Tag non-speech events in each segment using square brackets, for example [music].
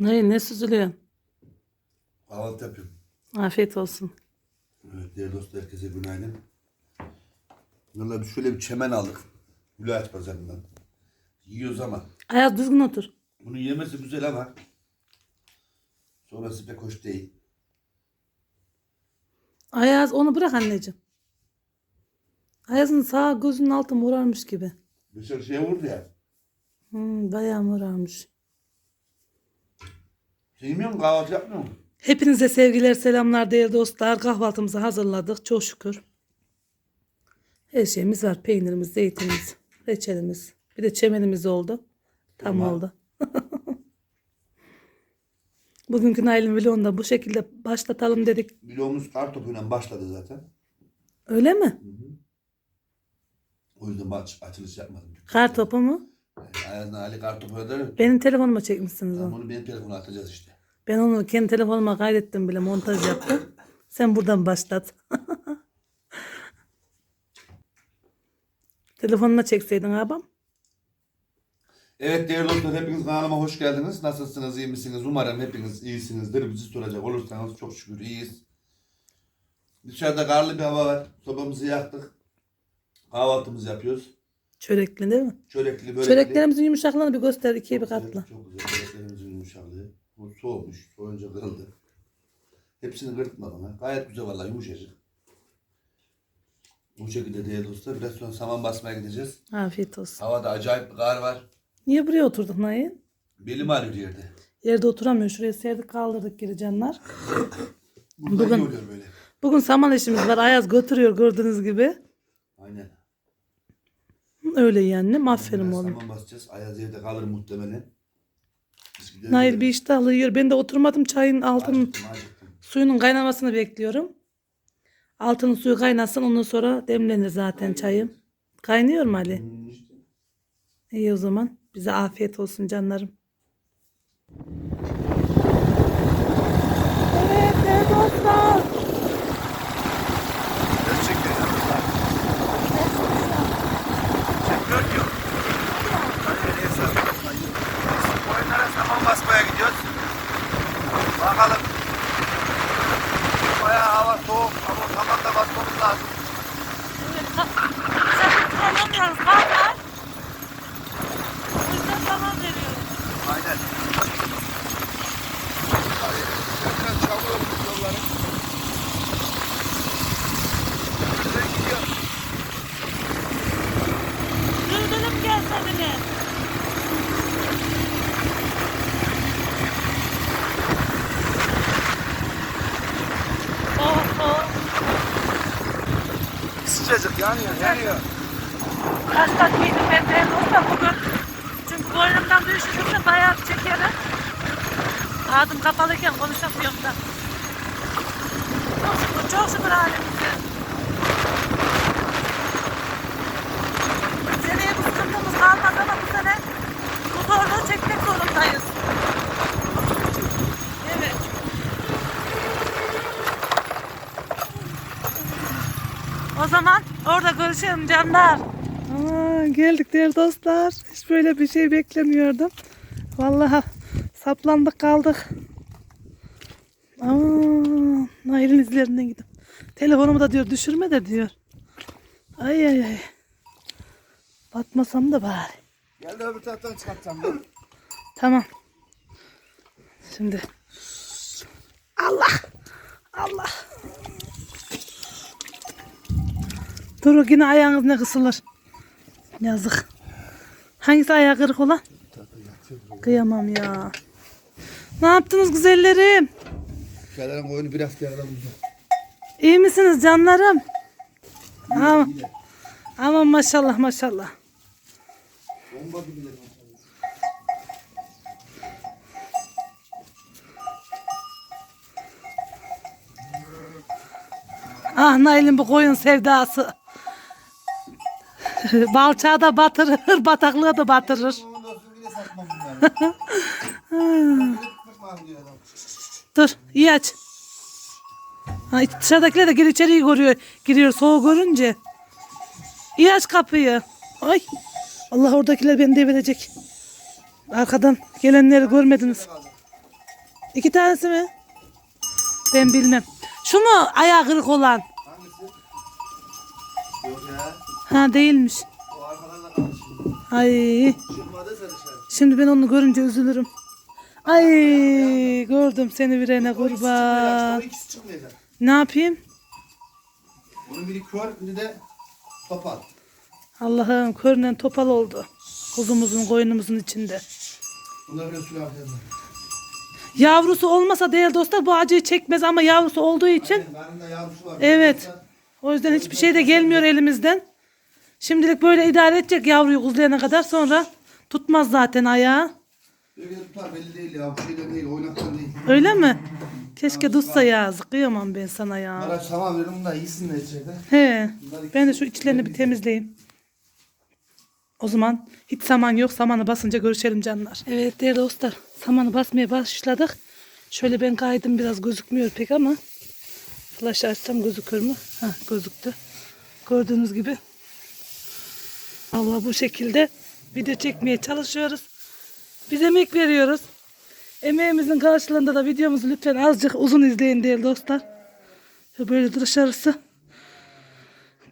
Ne, ne süzülüyor? Kahvaltı yapıyorum. Afiyet olsun. Evet değerli dostlar herkese günaydın. Valla biz şöyle bir çemen aldık. Gülayat pazarından. Yiyoruz ama. Ayaz düzgün otur. Bunu yemesi güzel ama sonrası pek hoş değil. Ayaz onu bırak anneciğim. Ayaz'ın sağ gözünün altı morarmış gibi. Dışarı şeye vurdu ya. Hmm, bayağı morarmış. Yemiyor musun? Kahvaltı yapmıyor? Hepinize sevgiler, selamlar değerli dostlar. Kahvaltımızı hazırladık. Çok şükür. Her şeyimiz var. Peynirimiz, zeytinimiz, reçelimiz. Bir de çemenimiz oldu. Tam Tamam. oldu. [laughs] Bugünkü Nail'in vlogunu da bu şekilde başlatalım dedik. Vlogumuz kar topuyla başladı zaten. Öyle mi? O yüzden aç, açılış yapmadım. Kar topu mu? Ayaz'ın Ali kar topu öder. Benim telefonuma çekmişsiniz onu. Onu benim telefona atacağız işte. Ben onu kendi telefonuma kaydettim bile montaj yaptım. Sen buradan başlat. [laughs] Telefonuna çekseydin abam. Evet değerli dostlar hepiniz kanalıma hoş geldiniz. Nasılsınız, iyi misiniz? Umarım hepiniz iyisinizdir. Bizi soracak olursanız çok şükür iyiyiz. Dışarıda karlı bir hava var. Sobamızı yaktık. Kahvaltımızı yapıyoruz. Çörekli değil mi? Çörekli börekli. Çöreklerimizin yumuşaklığını bir göster ikiye bir Çok katla. güzel, Çok güzel. Çöreklerimizin yumuşaklığı. Bu soğumuş. Soğunca kırıldı. Hepsini kırpmadım ha. Gayet güzel vallahi yumuşacık. Bu şekilde değerli dostlar. Biraz sonra saman basmaya gideceğiz. Afiyet olsun. Havada acayip bir kar var. Niye buraya oturduk Nail? Belim ağrıyor yerde. Yerde oturamıyor. Şuraya serdik kaldırdık geri canlar. Burada Bugün- iyi oluyor böyle. Bugün saman işimiz var. Ayaz götürüyor gördüğünüz gibi. Aynen. Öyle yani. Aferin oğlum. Saman basacağız. Ayaz evde kalır muhtemelen. Biz gidelim. Nail bir iştahlı yiyor. Ben de oturmadım çayın altının Acıktım, acıktım. Suyunun kaynamasını bekliyorum. Altının suyu kaynasın ondan sonra demlenir zaten çayım. Kaynıyor mu Ali? Hmm, işte. İyi o zaman. Bize afiyet olsun canlarım. Evet değerli dostlar. Gerçekten yapmışlar. Çekiyor diyor. Hadi neyse. Biz Oyunlara saman gidiyoruz. Bakalım. Bayağı hava soğuk ama saman da basmamız lazım. Alamıyoruz kanka. O yüzden zaman veriyoruz. Aynen. Biraz çabuk yolları. Güzel gidiyor. Yürüdülüm gelse bile. Soğuk soğuk. Sıcacık yanıyor, yanıyor. Kaçtan giydim ben de olsa bugün. Çünkü boynumdan bir üşüdüm de bayağı çekerim. Ağzım kapalıyken konuşamıyorum da. Çok şükür, çok şükür halimize. Seneye bu sıkıntımız kalmaz ama bu sene bu zorluğu çekmek zorundayız. Evet. O zaman orada görüşelim canlar. Aa, geldik değerli dostlar. Hiç böyle bir şey beklemiyordum. Vallahi saplandık kaldık. Aa, Nail'in izlerinden gidip. Telefonumu da diyor düşürme de diyor. Ay ay ay. Batmasam da bari. Gel de öbür taraftan çıkartacağım. Tamam. Şimdi. Dur yine ayağınız ne kısılır. Yazık. Hangisi ayağı kırık olan? Kıyamam ya. Ne yaptınız güzellerim? Kelerin koyunu bir hafta yakaladım. İyi misiniz canlarım? Aman, aman maşallah maşallah. Bomba gibiler. Ah Nail'in bu koyun sevdası. [laughs] Balçağı da batırır, [laughs] bataklığı da batırır. [laughs] Dur, iyi aç. Ha, dışarıdakiler de gir içeriye görüyor, giriyor soğuk görünce. İyi aç kapıyı. Ay. Allah oradakiler beni devirecek. Arkadan gelenleri görmediniz. İki tanesi mi? Ben bilmem. Şu mu ayağı kırık olan? Hangisi? Yok ya. Ha değilmiş. O. Ay. Çıkmadıysa dışarı. Şimdi ben onu görünce üzülürüm. Ay gördüm seni kurban. O ikisi çıkmayacak. Ne yapayım? Onun biri kör, biri de topal. Allah'ım körünen topal oldu. Kuzumuzun koyunumuzun içinde. Bunlar böyle. Yavrusu olmasa değil dostlar bu acıyı çekmez ama yavrusu olduğu için Karnında yavrusu var. Evet. o yüzden hiçbir şey de gelmiyor elimizden. Şimdilik böyle idare edecek yavruyu kuzlayana kadar sonra tutmaz zaten ayağı. Böyle tutar belli değil ya. Bu şeyden değil, oynaktan değil. Öyle mi? Keşke tutsa ya. Kıyamam ben sana ya. Araç tamam verin bunlar iyisin de içeride. He. Ben de şu içlerini bir temizleyeyim. O zaman hiç saman yok. Samanı basınca görüşelim canlar. Evet değerli dostlar. Samanı basmaya başladık. Şöyle ben kaydım biraz gözükmüyor pek ama. Flash açsam gözükür mü? Ha gözüktü. Gördüğünüz gibi. Allah bu şekilde video çekmeye çalışıyoruz. Biz emek veriyoruz. Emeğimizin karşılığında da videomuzu lütfen azıcık uzun izleyin değerli dostlar. Böyle dışarısı.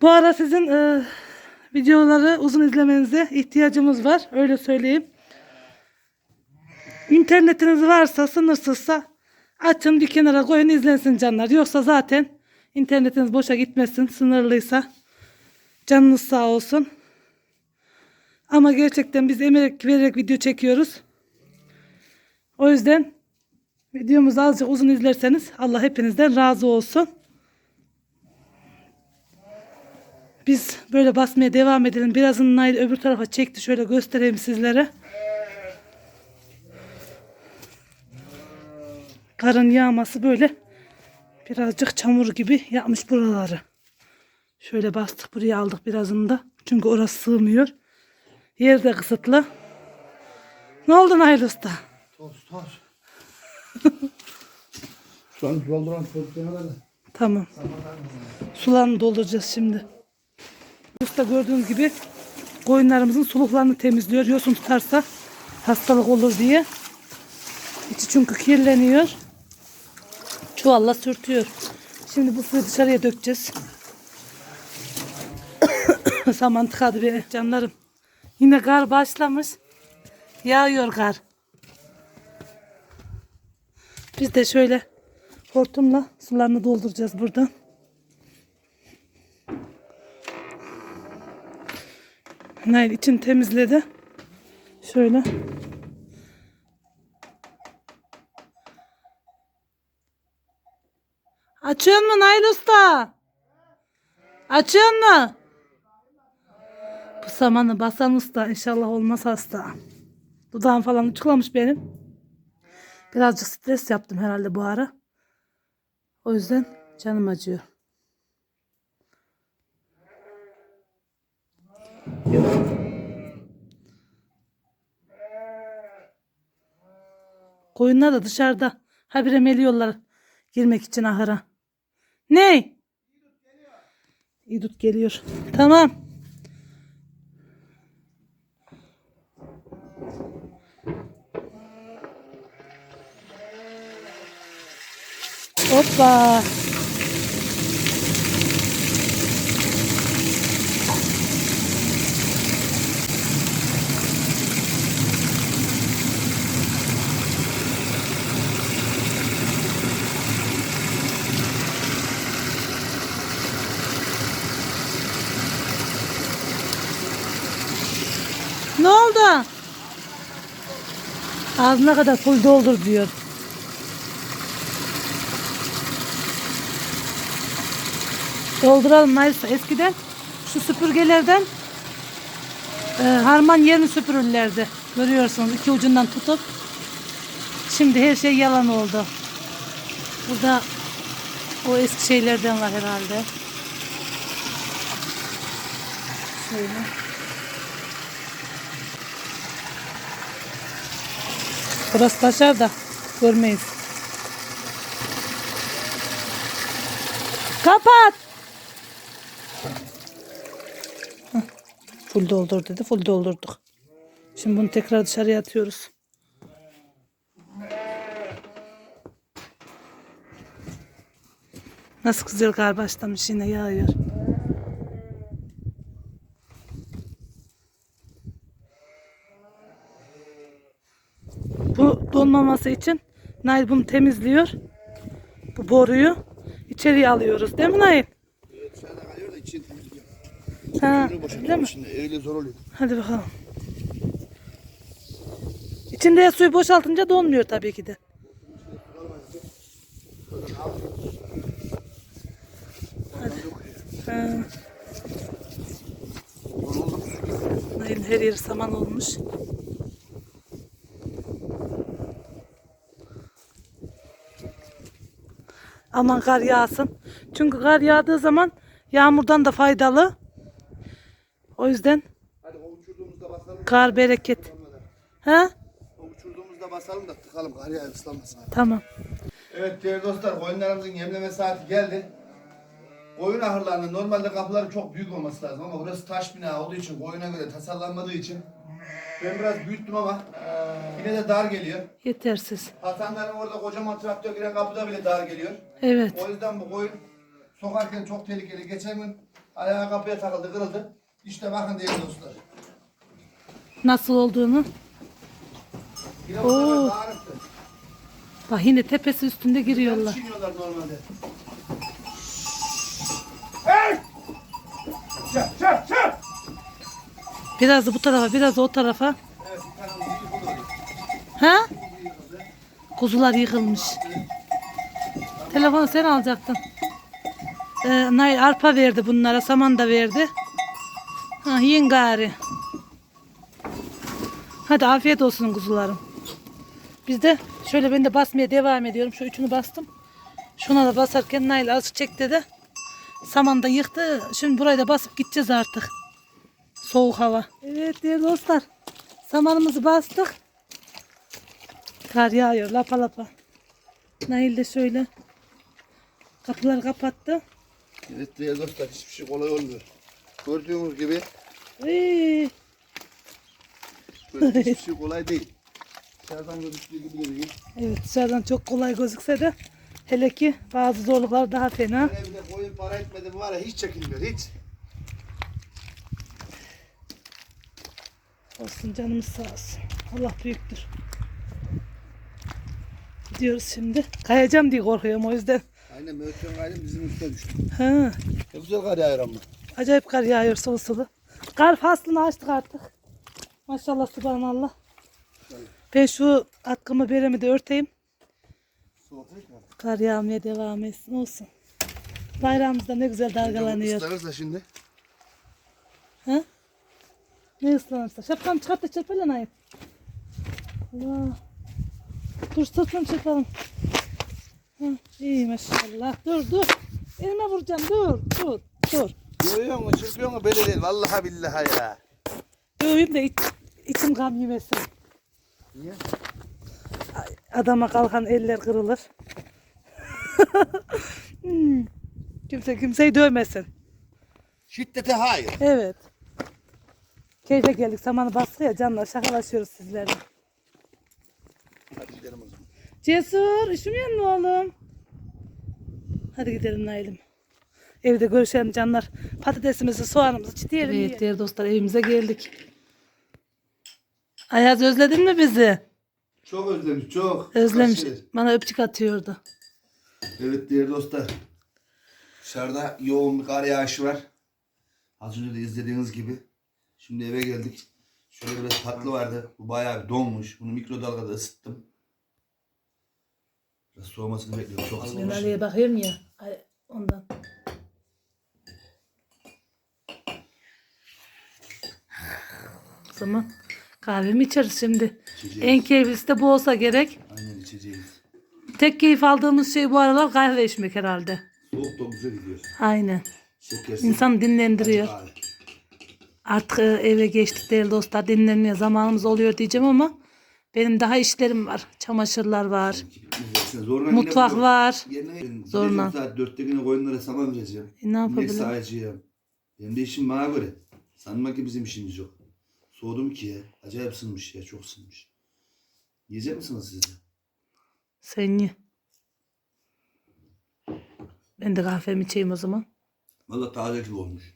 Bu ara sizin e, videoları uzun izlemenize ihtiyacımız var. Öyle söyleyeyim. İnternetiniz varsa sınırsızsa açın bir kenara koyun izlensin canlar. Yoksa zaten internetiniz boşa gitmesin sınırlıysa. Canınız sağ olsun. Ama gerçekten biz emek vererek video çekiyoruz. O yüzden videomuzu azıcık uzun izlerseniz Allah hepinizden razı olsun. Biz böyle basmaya devam edelim. Birazını Nail öbür tarafa çekti. Şöyle göstereyim sizlere. Karın yağması böyle birazcık çamur gibi yapmış buraları. Şöyle bastık buraya aldık birazını da. Çünkü orası sığmıyor. Yer de kısıtlı. Ne oldu Nail Usta? Toz. Şu an yolduran çocuklarına da. Tamam. Sularını dolduracağız şimdi. Usta gördüğünüz gibi koyunlarımızın suluklarını temizliyor. Yosun tutarsa hastalık olur diye. İçi çünkü kirleniyor. Çuvalla sürtüyor. Şimdi bu suyu dışarıya dökeceğiz. [coughs] Saman tıkadı be canlarım. Yine kar başlamış. Yağıyor kar. Biz de şöyle hortumla sularını dolduracağız buradan. Nail için temizledi. Şöyle. Açıyor mu Nail Usta? Açıyor mu? Bu samanı basan usta inşallah olmaz hasta. Dudağım falan uçuklamış benim. Birazcık stres yaptım herhalde bu ara. O yüzden canım acıyor. Koyunlar da dışarıda. Habire meliyorlar girmek için ahıra. Ne? İdut geliyor. Tamam. Hoppa. Ne oldu? Ağzına kadar full doldur diyor. Dolduralım Mayıs'ta. Eskiden şu süpürgelerden e, harman yerini süpürürlerdi. Görüyorsunuz iki ucundan tutup. Şimdi her şey yalan oldu. Burada o eski şeylerden var herhalde. Şöyle. Burası taşar da görmeyiz. Kapat. Full doldur dedi. Full doldurduk. Şimdi bunu tekrar dışarıya atıyoruz. Nasıl güzel kar başlamış yine yağıyor. Bu donmaması için Nail bunu temizliyor. Bu boruyu içeriye alıyoruz değil mi Nail? Ha, değil mi? Şimdi öyle zor oluyor. Hadi bakalım. İçinde suyu boşaltınca donmuyor tabii ki de. Ha. Nail'in her yeri saman olmuş. Aman kar yağsın. Çünkü kar yağdığı zaman yağmurdan da faydalı. O yüzden Hadi o uçurduğumuzda basalım. kar bereket. Ha? O uçurduğumuzda basalım da tıkalım. Kar yağı ıslanmasın. Tamam. Evet değerli dostlar koyunlarımızın yemleme saati geldi. Koyun ahırlarının normalde kapıları çok büyük olması lazım ama burası taş bina olduğu için koyuna göre tasarlanmadığı için ben biraz büyüttüm ama yine de dar geliyor. Yetersiz. Hasanların orada kocaman traktör giren kapıda bile dar geliyor. Evet. O yüzden bu koyun sokarken çok tehlikeli. Geçen gün ayağı kapıya takıldı kırıldı. İşte bakın değerli dostlar. Nasıl olduğunu. Yine Oo. Bak yine tepesi üstünde giriyorlar. Çiğniyorlar normalde. Hey! Çak çak çak! Biraz da bu tarafa, biraz da o tarafa. Evet bir tane büyük oluyor. Ha? Kuzular yıkılmış. Telefonu sen alacaktın. Ee, Nail arpa verdi bunlara, saman da verdi. Ha, yiyin gari. Hadi afiyet olsun kuzularım. Biz de şöyle ben de basmaya devam ediyorum. Şu üçünü bastım. Şuna da basarken Nail azıcık çekti de saman da yıktı. Şimdi burayı da basıp gideceğiz artık. Soğuk hava. Evet değerli dostlar. Samanımızı bastık. Kar yağıyor lapa lapa. Nail de şöyle kapıları kapattı. Evet değerli dostlar hiçbir şey kolay olmuyor. Gördüğünüz gibi Iy, böyle hiçbir şey kolay değil. Dışarıdan gözüktüğü gibi değil. Evet dışarıdan çok kolay gözükse de hele ki bazı zorluklar daha fena. Evde koyun para etmedim var ya hiç çekilmiyor hiç. Olsun canımız sağ olsun. Allah büyüktür. Gidiyoruz şimdi. Kayacağım diye korkuyorum o yüzden. Aynen Mehmetcan Gayrım bizim üstüne düştü. Ha, Ne güzel kar yağıyor ama. acayip kar yağıyor sulu sulu. Kar faslını açtık artık. Maşallah subhanallah. Ben şu atkımı beremi de örteyim. Kar yağmaya devam etsin olsun. Bayrağımızda ne güzel dalgalanıyor. Islanırsa şimdi. Ha? Ne ıslanırsa. Şapkanı çıkart da çırp hele Naim. Allah. Dur sırtını çırpalım. Ha, iyi maşallah. Dur dur. Elime vuracağım. Dur dur dur. Görüyor musun? Çırpıyor mu? Böyle değil. Vallahi billahi ya. Döveyim de iç, içim gam yemesin. Niye? Adama kalkan eller kırılır. [laughs] Hmm. Kimse kimseyi dövmesin. Şiddete hayır. Evet. Keyfe geldik. Samanı bastık ya canlar. Şakalaşıyoruz sizlerle. Hadi gidelim o zaman. Cesur, üşümüyor mu oğlum? Hadi gidelim Nail'im. Evde görüşelim canlar. Patatesimizi, soğanımızı çiteyelim. Evet değerli dostlar evimize geldik. Ayaz özledin mi bizi? Çok özlemiş çok. Özlemiş. Aşırı. Bana öpücük atıyordu. Evet değerli dostlar. Dışarıda yoğun bir kar yağışı var. Az önce de izlediğiniz gibi. Şimdi eve geldik. Şöyle biraz tatlı vardı. Bu bayağı bir donmuş. Bunu mikrodalgada ısıttım. Biraz soğumasını bekliyorum. Çok Ben ısınmış. Ali'ye bakıyorum ya. Ondan. Zaman kahvemi içeriz şimdi. İçeceğiz. En keyiflisi de bu olsa gerek. Aynen içeceğiz. Tek keyif aldığımız şey bu aralar kahve içmek herhalde. Soğuk da güzel gidiyor. Aynen. Şekersiz. İnsan dinlendiriyor. Kahve. Artık e, eve geçtik değerli dostlar. Dinlenmeye zamanımız oluyor diyeceğim ama benim daha işlerim var. Çamaşırlar var. Zorla Mutfak yine var. Yerine Zorla. Saat dörtte yine koyunlara saman vereceğim. E, ne yapabilirim? Mesaiciyim. Benim de işim bana göre. Sanma ki bizim işimiz yok. Soğudum ki ya. Acayip ısınmış ya. Çok ısınmış. Yiyecek misiniz siz de? Sen ye. Ben de kahvemi içeyim o zaman. Valla taze gibi olmuş.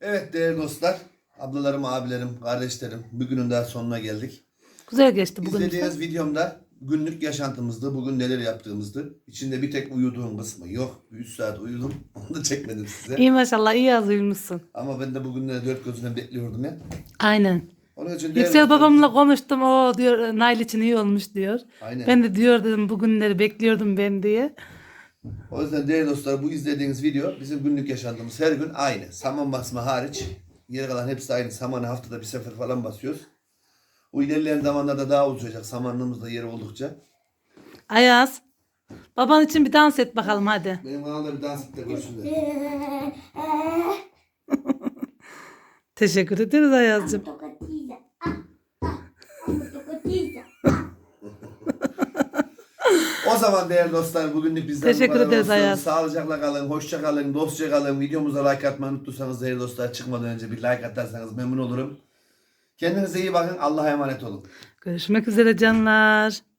Evet değerli dostlar. Ablalarım, abilerim, kardeşlerim. Bugünün daha sonuna geldik. Güzel geçti bugün. İzlediğiniz videomda günlük yaşantımızdı. Bugün neler yaptığımızdı. İçinde bir tek uyuduğum kısmı yok. 3 saat uyudum. [laughs] Onu da çekmedim size. İyi maşallah iyi yazıyormuşsun. Ama ben de bugünleri dört gözüne bekliyordum ya. Aynen. Onun için Yüksel babamla konuştum. O diyor Nail için iyi olmuş diyor. Aynen. Ben de diyor dedim bugünleri bekliyordum ben diye. O yüzden değerli dostlar bu izlediğiniz video bizim günlük yaşantımız her gün aynı. Saman basma hariç. Geri kalan hepsi aynı. Samanı haftada bir sefer falan basıyoruz. O ilerleyen zamanlarda daha uzayacak. Samanlığımız da yeri oldukça. Ayaz. Baban için bir dans et bakalım hadi. Benim kanalda bir dans et de görsünler. [laughs] Teşekkür ederiz Ayaz'cığım. [laughs] O zaman değerli dostlar bugünlük bizden bu Teşekkür kadar ederiz. Ayaz. Sağlıcakla kalın, hoşça kalın, dostça kalın. Videomuza like atmayı unuttursanız değerli dostlar çıkmadan önce bir like atarsanız memnun olurum. Kendinize iyi bakın. Allah'a emanet olun. Görüşmek üzere canlar.